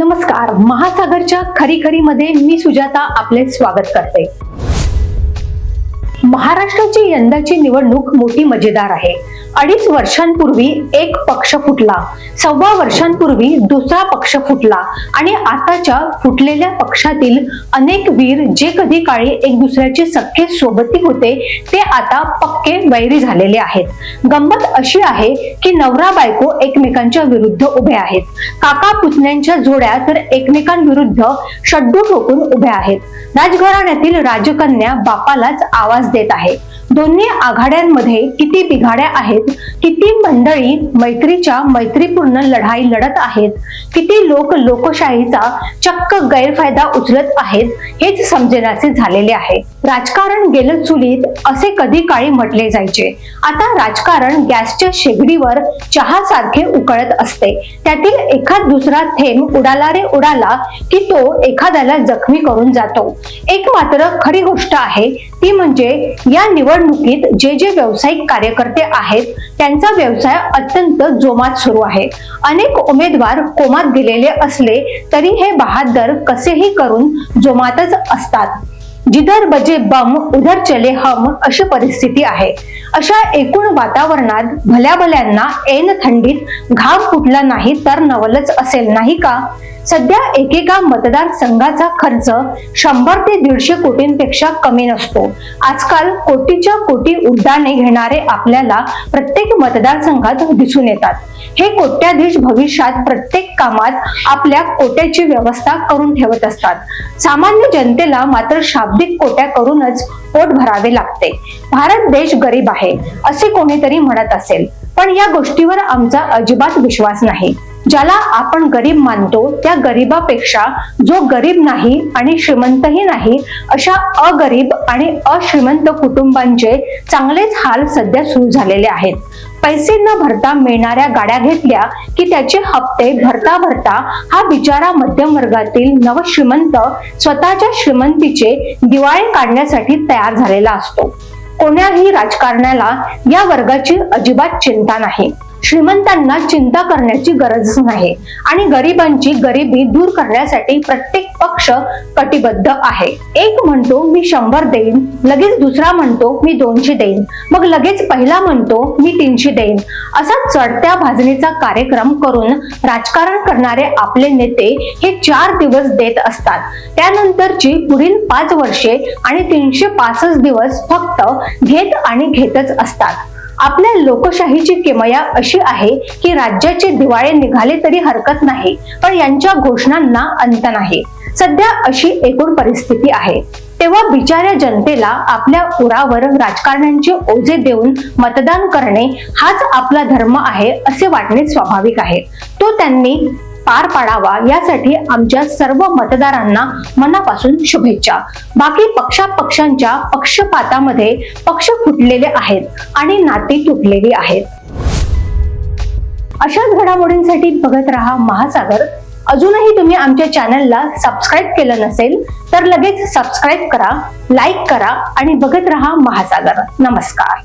नमस्कार. महासागरच्या खरी खरी मध्ये मी सुजाता आपले स्वागत करते. महाराष्ट्राची यंदाची निवडणूक मोठी मजेदार आहे. अडीच वर्षांपूर्वी एक पक्ष फुटला. सव्वा वर्षांपूर्वी दुसरा पक्ष फुटला आणि आताच्या फुटलेल्या पक्षातील अनेक वीर जे कधी काळी एक दुसऱ्याचे सख्खे सोबती होते ते आता पक्के वैरी झालेले आहेत. गंमत अशी आहे की नवरा बायको एकमेकांच्या विरुद्ध उभे आहेत. काका पुतण्यांच्या जोड्या तर एकमेकांविरुद्ध शड्डू ठोकून उभ्या आहेत. राजघराण्यातील राजकन्या बापालाच आवाज देत आहे. दोन्ही आघाड्यांमध्ये किती बिघाड्या आहेत किती मंडळी मैत्रीच्या मैत्रीपूर्ण लढाई लढत आहेत किती लोक लोकशाहीचा चक्क गैरफायदा उचलत आहेत हेच समजेनासे झालेले आहे. राजकारण गेलं चुलीत असे कधी काळी म्हटले जायचे. आता राजकारण गॅसच्या शेगडीवर चहा सारखे उकळत असते. त्यातील एखाद दुसरा थेंब उडाला रे उडाला की तो एखाद्याला जखमी करून जातो. एक मात्र खरी गोष्ट आहे ती म्हणजे या निवडणुकीत जे जे व्यावसायिक कार्यकर्ते आहेत त्यांचा व्यवसाय अत्यंत जोमात सुरू आहे. अनेक उमेदवार कोमात गेलेले असले तरी हे बहादर कसेही करून जोमातच असतात. जिधर बजे बम उधर चले हम अशी परिस्थिती आहे. अशा एकूण वातावरणात भल्या भल्यांना ऐन थंडीत घाम फुटला नाही तर नवलच असेल नाही का? सध्या एकेका मतदारसंघाचा खर्च शंभर ते दीडशे कोटींपेक्षा कमी नसतो. आजकाल कोटीच्या कोटी उड्डाणे घेणारे आपल्याला प्रत्येक मतदारसंघात दिसून येतात. हे कोट्याधीश भविष्यात प्रत्येक कामात आपल्या कोट्याची व्यवस्था करून ठेवत असतात. सामान्य जनतेला मात्र शाब्दिक कोट्या करूनच पोट भरावे लागते. भारत देश गरीब आहे असे कोणीतरी म्हणत असेल. पण या गोष्टीवर आमचा अजिबात विश्वास नाही. ज्याला आपण गरीब मानतो त्या गरीबापेक्षा जो गरीब नाही आणि श्रीमंतही नाही अशा अगरीब आणि अश्रीमंत कुटुंबांचे चांगलेच हाल सध्या सुरू झालेले आहेत. पैसे न भरता मिळणाऱ्या गाड्या घेतल्या की त्याचे हप्ते भरता भरता हा बिचारा मध्यम वर्गातील नवश्रीमंत स्वतःच्या श्रीमंतीचे दिवाळे काढण्यासाठी तयार झालेला असतो. कोण्याही राजकारण्याला या वर्गाची अजिबात चिंता नाही. श्रीमंतांना चिंता करण्याची गरज नाही. आणि गरिबांची गरिबी दूर करण्यासाठी प्रत्येक पक्ष कटिबद्ध आहे. एक म्हणतो मी शंभर देईन. लगेच दुसरा म्हणतो मी दोनशे देईन. मग लगेच पहिला म्हणतो मी तीनशे देईन. असा चढत्या भाजणीचा कार्यक्रम करून राजकारण करणारे आपले नेते हे चार दिवस देत असतात. त्यानंतरची पुढील पाच वर्षे आणि तीनशे पासष्ट दिवस फक्त घेत आणि घेतच असतात. आपल्या लोकशाहीची किमया अशी आहे की राज्याचे दिवाळे निघाले तरी हरकत नाही पण यांच्या घोषणांना अंत नाही. सध्या अशी एकूण परिस्थिती आहे. तेव्हा बिचाऱ्या जनतेला आपल्या उरावर राजकारण्यांचे ओझे देऊन मतदान करणे हाच आपला धर्म आहे असे वाटणे स्वाभाविक आहे. तो त्यांनी पार पाडावा यासाठी आमच्या सर्व मतदारांना मनापासून शुभेच्छा. बाकी पक्षापक्षांच्या पक्षपातामध्ये पक्ष फुटलेले आहेत आणि नाती तुटलेली आहेत. अशाच घडामोडींसाठी बघत राहा महासागर. अजूनही तुम्ही आमच्या चॅनलला सबस्क्राईब केलं नसेल तर लगेच सबस्क्राईब करा लाईक करा आणि बघत रहा महासागर. नमस्कार.